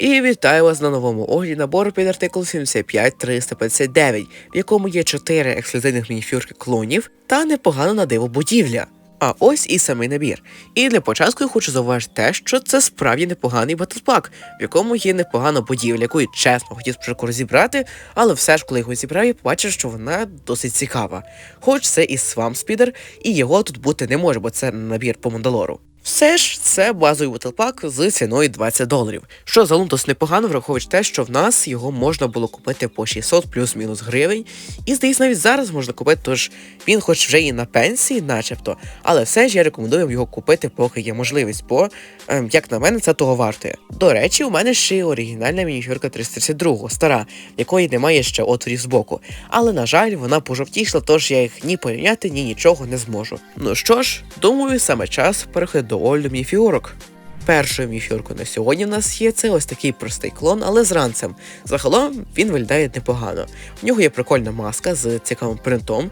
І вітаю вас на новому огляді набору під артикул 75359, в якому є 4 ексклюзивних мініфюрки клонів та непогано на диво будівля. А ось і самий набір. І для початку я хочу зауважити те, що це справді непоганий батлпак, в якому є непогана будівля, яку я чесно хотів спочатку розібрати, але все ж, коли його зібрав, я побачив, що вона досить цікава. Хоч це і свам спідер, і його тут бути не може, бо це набір по Мандалору. Все ж це базовий батлпак з ціною 20 доларів, що загалом досить непогано, враховуючи те, що в нас його можна було купити по 600 плюс-мінус гривень. І здається, навіть зараз можна купити, тож він хоч вже і на пенсії, начебто, але все ж я рекомендую його купити, поки є можливість, бо, ем, як на мене, це того вартує. До речі, у мене ще й оригінальна мініфюрка 332, стара, якої немає ще отворів збоку. Але, на жаль, вона пожовтішла, тож я їх ні порівняти, ні нічого не зможу. Ну що ж, думаю, саме час переходити до огляду мініфюрок. Першою міфюркою на сьогодні в нас є це ось такий простий клон, але з ранцем. Загалом він виглядає непогано. У нього є прикольна маска з цікавим принтом.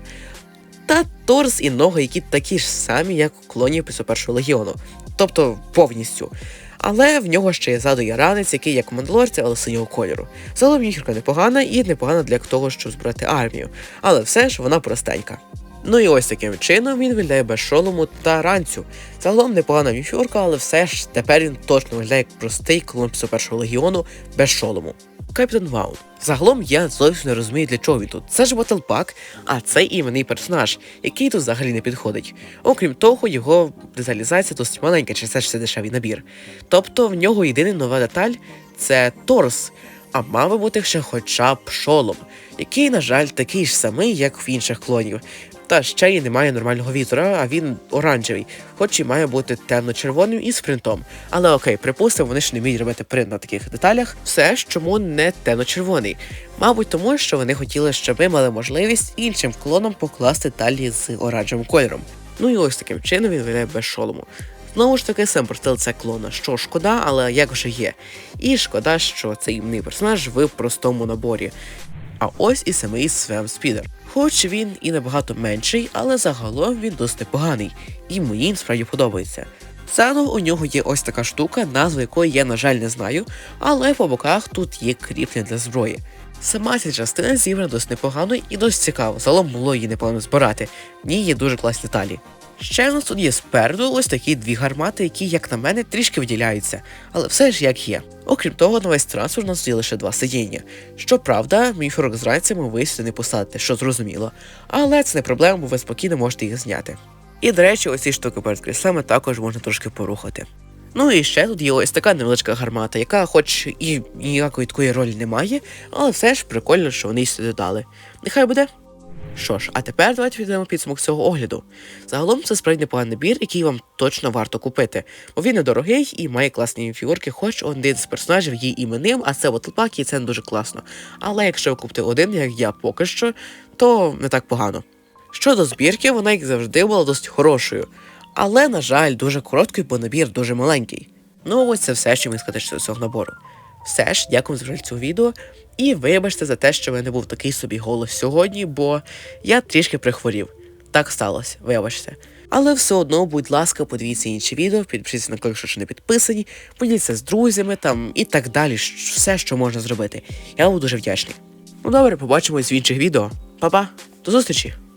Та торс і ноги, які такі ж самі, як у клоні після першого легіону. Тобто повністю. Але в нього ще є ззаду є ранець, який як у мандалорця, але синього кольору. Загалом міфюрка непогана і непогана для того, щоб збирати армію. Але все ж вона простенька. Ну і ось таким чином він виглядає без шолому та ранцю. Загалом непогана міфюрка, але все ж тепер він точно виглядає як простий клон першого легіону без шолому. Капітан Ваун. Загалом я зовсім не розумію, для чого він тут. Це ж батлпак, а це іменний персонаж, який тут взагалі не підходить. Окрім того, його деталізація досить маленька, через це ж це дешевий набір. Тобто в нього єдина нова деталь це торс, а мав би бути ще хоча б шолом, який, на жаль, такий ж самий, як в інших клонів. Та ще й немає нормального вітра, а він оранжевий, хоч і має бути темно-червоним і з принтом. Але окей, припустимо, вони ж не вміють робити принт на таких деталях. Все ж чому не темно-червоний? Мабуть, тому що вони хотіли, щоб ми мали можливість іншим клоном покласти деталі з оранжевим кольором. Ну і ось таким чином він виглядає без шолому. Знову ж таки, сам портал це клона, що шкода, але як вже є. І шкода, що цей іменний персонаж в простому наборі. А ось і самий Свем Спідер. Хоч він і набагато менший, але загалом він досить непоганий, і мені справді подобається. Ззаду у нього є ось така штука, назву якої я, на жаль, не знаю, але по боках тут є кріплення для зброї. Сама ця частина зібрана досить непогано і досить цікаво, загалом було її непогано збирати. В ній є дуже класні деталі. Ще в нас тут є спереду ось такі дві гармати, які, як на мене, трішки виділяються, але все ж як є. Окрім того, на весь трансфер у нас є лише два сидіння. Щоправда, мій форок з ранцями ви сюди не посадите, що зрозуміло. Але це не проблема, бо ви спокійно можете їх зняти. І, до речі, ось ці штуки перед кріслами також можна трошки порухати. Ну і ще тут є ось така невеличка гармата, яка, хоч і ніякої такої ролі не має, але все ж прикольно, що вони сюди додали. Нехай буде. Що ж, а тепер давайте підемо підсумок цього огляду. Загалом це справді непоганий набір, який вам точно варто купити, бо він недорогий і має класні фігурки, хоч один з персонажів є іменним, а це Батлпак, і це не дуже класно. Але якщо ви купите один, як я поки що, то не так погано. Щодо збірки, вона, як завжди, була досить хорошою, але, на жаль, дуже короткою, бо набір дуже маленький. Ну ось це все, що мені сказати щодо цього набору. Все ж, дякую за перегляд цього відео. І вибачте за те, що в мене був такий собі голос сьогодні, бо я трішки прихворів. Так сталося, вибачте. Але все одно, будь ласка, подивіться інші відео, підпишіться на канал, якщо не підписані, поділіться з друзями там і так далі. Все, що можна зробити. Я буду дуже вдячний. Ну добре, побачимось в інших відео. Па-па, до зустрічі!